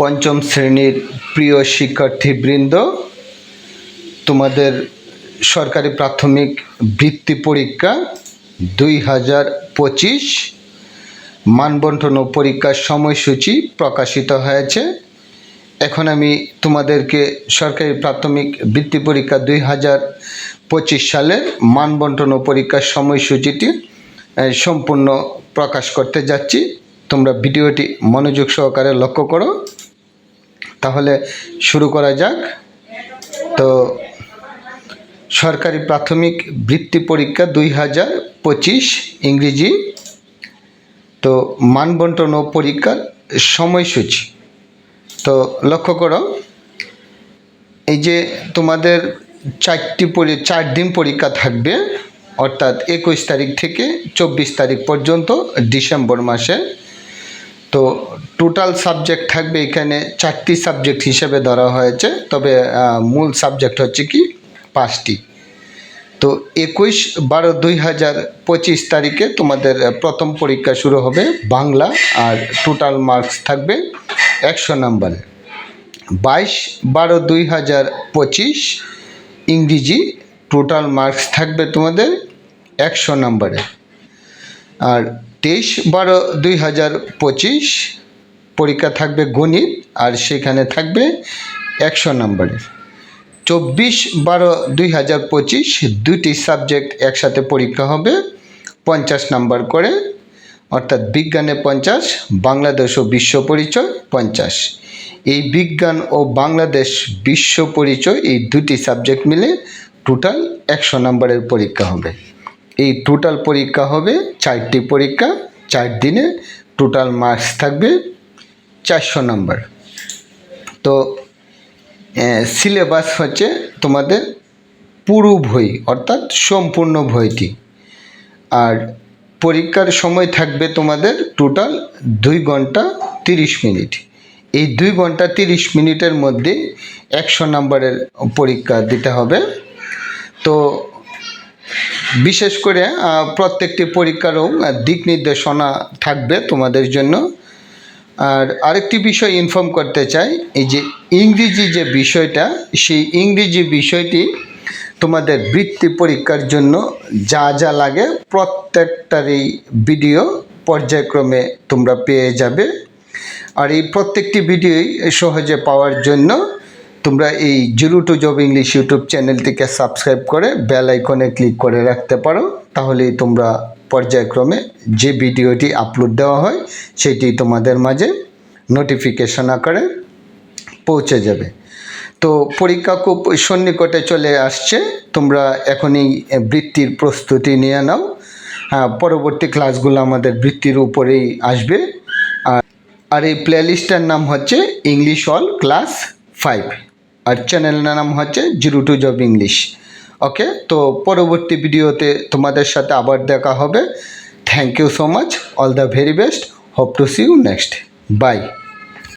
পঞ্চম শ্রেণির প্রিয় শিক্ষার্থীবৃন্দ, তোমাদের সরকারি প্রাথমিক বৃত্তি পরীক্ষা দুই হাজার পঁচিশ মানবন্টন ও পরীক্ষার সময়সূচি প্রকাশিত হয়েছে। এখন আমি তোমাদেরকে সরকারি প্রাথমিক বৃত্তি পরীক্ষা দুই হাজার পঁচিশ সালের মানবন্টন ও পরীক্ষার সময়সূচিটি সম্পূর্ণ প্রকাশ করতে যাচ্ছি। তোমরা ভিডিওটি মনোযোগ সহকারে লক্ষ্য করো। তাহলে শুরু করা যাক। তো সরকারি প্রাথমিক বৃত্তি পরীক্ষা দুই হাজার পঁচিশ ইংরেজি। তো মানবন্টন ও পরীক্ষার সময়সূচি। তো লক্ষ্য করো, এই যে তোমাদের চারটি পরি, চার দিন পরীক্ষা থাকবে, অর্থাৎ একুশ তারিখ থেকে চব্বিশ তারিখ পর্যন্ত ডিসেম্বর মাসে। তো টোটাল সাবজেক্ট থাকবে এখানে চারটি সাবজেক্ট হিসেবে ধরা হয়েছে, তবে মূল সাবজেক্ট হচ্ছে কি? পাঁচটি। তো একুশ বারো দুই হাজার পঁচিশ তারিখে তোমাদের প্রথম পরীক্ষা শুরু হবে বাংলা, আর টোটাল মার্কস থাকবে একশো নাম্বারে। বাইশ বারো দুই হাজার পঁচিশ ইংরেজি টোটাল মার্কস থাকবে তোমাদের একশো নাম্বারে। আর তেইশ বারো দুই হাজার পঁচিশ পরীক্ষা থাকবে গণিত আর সেখানে থাকবে একশো নাম্বারের। চব্বিশ বারো দুই হাজার পঁচিশ দুটি সাবজেক্ট একসাথে পরীক্ষা হবে, পঞ্চাশ নাম্বার করে, অর্থাৎ বিজ্ঞানে পঞ্চাশ, বাংলাদেশ ও বিশ্ব পরিচয় পঞ্চাশ। এই বিজ্ঞান ও বাংলাদেশ বিশ্ব পরিচয় এই দুটি সাবজেক্ট মিলে টোটাল একশো নাম্বারের পরীক্ষা হবে। এই টোটাল পরীক্ষা হবে চারটি পরীক্ষা, চার দিনে টোটাল মার্কস থাকবে চারশো নাম্বার। তো সিলেবাস হচ্ছে তোমাদের পুরো বই অর্থাৎ সম্পূর্ণ বইটি আর পরীক্ষার সময় থাকবে তোমাদের টোটাল দুই ঘণ্টা তিরিশ মিনিট। এই দুই ঘণ্টা তিরিশ মিনিটের মধ্যে একশো নাম্বারের পরীক্ষা দিতে হবে। তো, বিশেষ করে প্রত্যেকটি পরীক্ষারও দিক নির্দেশনা থাকবে তোমাদের জন্য। আর আরেকটি বিষয় ইনফর্ম করতে চাই, এই যে ইংরেজি যে বিষয়টা, সেই ইংরেজি বিষয়টি তোমাদের বৃত্তি পরীক্ষার জন্য যা যা লাগে প্রত্যেকটারই ভিডিও পর্যায়ক্রমে তোমরা পেয়ে যাবে। আর এই প্রত্যেকটি ভিডিওই সহজে পাওয়ার জন্য তোমরা এই zero to job English YouTube চ্যানেলটিকে সাবস্ক্রাইব করে বেল আইকনে ক্লিক করে রাখতে পারো, তাহলেই তোমরা পর্যায়ক্রমে যে ভিডিওটি আপলোড দেওয়া হয়, সেটি তোমাদের মাঝে নোটিফিকেশন আকারে পৌঁছে যাবে। তো পরীক্ষা খুব সন্নিকটে চলে আসছে, তোমরা এখনই বৃত্তির প্রস্তুতি নিয়ে নাও। হ্যাঁ পরবর্তী ক্লাসগুলো আমাদের বৃত্তির উপরেই আসবে। আর এই প্লেলিস্টের নাম হচ্ছে ইংলিশ অল ক্লাস ফাইভ আর চ্যানেলের নাম হচ্ছে zero to job English okay তো পরবর্তী ভিডিওতে তোমাদের সাথে আবার দেখা হবে। Thank you so much all the very best hope to see you next bye